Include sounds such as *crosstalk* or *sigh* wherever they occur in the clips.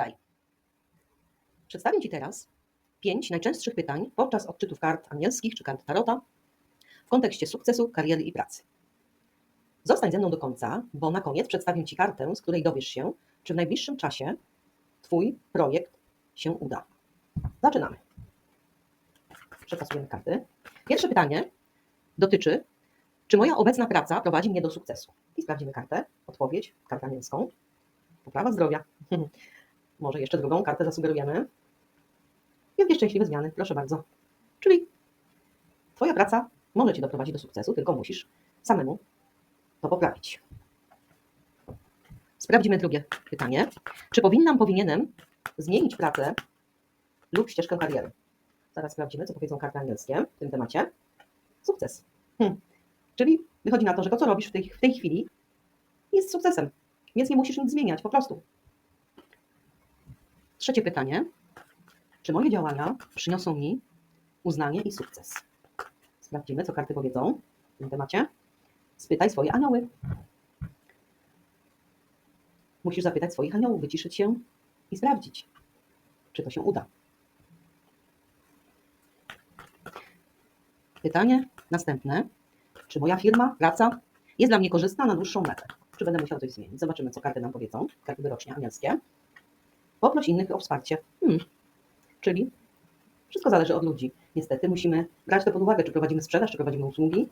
Witaj. Przedstawię Ci teraz pięć najczęstszych pytań podczas odczytów kart anielskich czy kart tarota w kontekście sukcesu, kariery i pracy. Zostań ze mną do końca, bo na koniec przedstawię Ci kartę, z której dowiesz się, czy w najbliższym czasie Twój projekt się uda. Zaczynamy. Przekazujemy karty. Pierwsze pytanie dotyczy, czy moja obecna praca prowadzi mnie do sukcesu? I sprawdzimy kartę. Odpowiedź, kartę anielską. Poprawa zdrowia. *laughs* Może jeszcze drugą kartę zasugerujemy. Wielkie szczęśliwe zmiany, proszę bardzo. Czyli Twoja praca może Cię doprowadzić do sukcesu, tylko musisz samemu to poprawić. Sprawdzimy drugie pytanie. Czy powinnam, powinienem zmienić pracę lub ścieżkę kariery? Zaraz sprawdzimy, co powiedzą karty angielskie w tym temacie. Sukces. Hmm. Czyli wychodzi na to, że to, co robisz w tej, w tej chwili, jest sukcesem, więc nie musisz nic zmieniać, po prostu. Trzecie pytanie. Czy moje działania przyniosą mi uznanie i sukces? Sprawdzimy, co karty powiedzą w tym temacie. Spytaj swoje anioły. Musisz zapytać swoich aniołów, wyciszyć się i sprawdzić, czy to się uda. Pytanie następne. Czy moja firma, praca jest dla mnie korzystna na dłuższą metę? Czy będę musiał coś zmienić? Zobaczymy, co karty nam powiedzą. Karty wyrocznie anielskie. Poproś innych o wsparcie. Hmm. Czyli wszystko zależy od ludzi. Niestety musimy brać to pod uwagę, czy prowadzimy sprzedaż, czy prowadzimy usługi.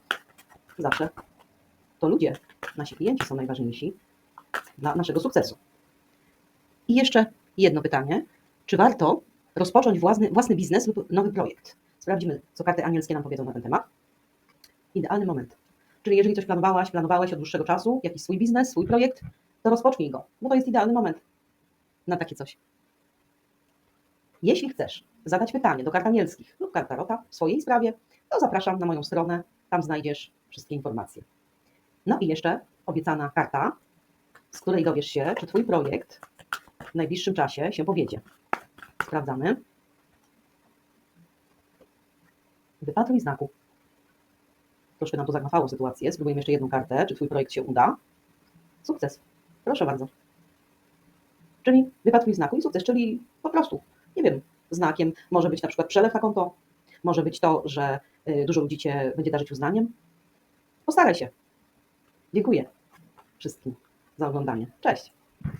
Zawsze to ludzie, nasi klienci są najważniejsi dla naszego sukcesu. I jeszcze jedno pytanie. Czy warto rozpocząć własny, własny biznes lub nowy projekt? Sprawdzimy, co karty anielskie nam powiedzą na ten temat. Idealny moment. Czyli jeżeli coś planowałaś, planowałeś od dłuższego czasu, jakiś swój biznes, swój projekt, to rozpocznij go, bo to jest idealny moment na takie coś. Jeśli chcesz zadać pytanie do kart anielskich lub kart tarota w swojej sprawie, to zapraszam na moją stronę, tam znajdziesz wszystkie informacje. No i jeszcze obiecana karta, z której dowiesz się, czy Twój projekt w najbliższym czasie się powiedzie. Sprawdzamy. Wypatruj znaku. Troszkę nam to zagmachało sytuację. Spróbujemy jeszcze jedną kartę, czy Twój projekt się uda. Sukces. Proszę bardzo. Czyli wypatruj znaku i sukces, czyli po prostu, nie wiem, znakiem może być na przykład przelew na konto, może być to, że y, dużo ludzi Cię będzie darzyć uznaniem. Postaraj się. Dziękuję wszystkim za oglądanie. Cześć.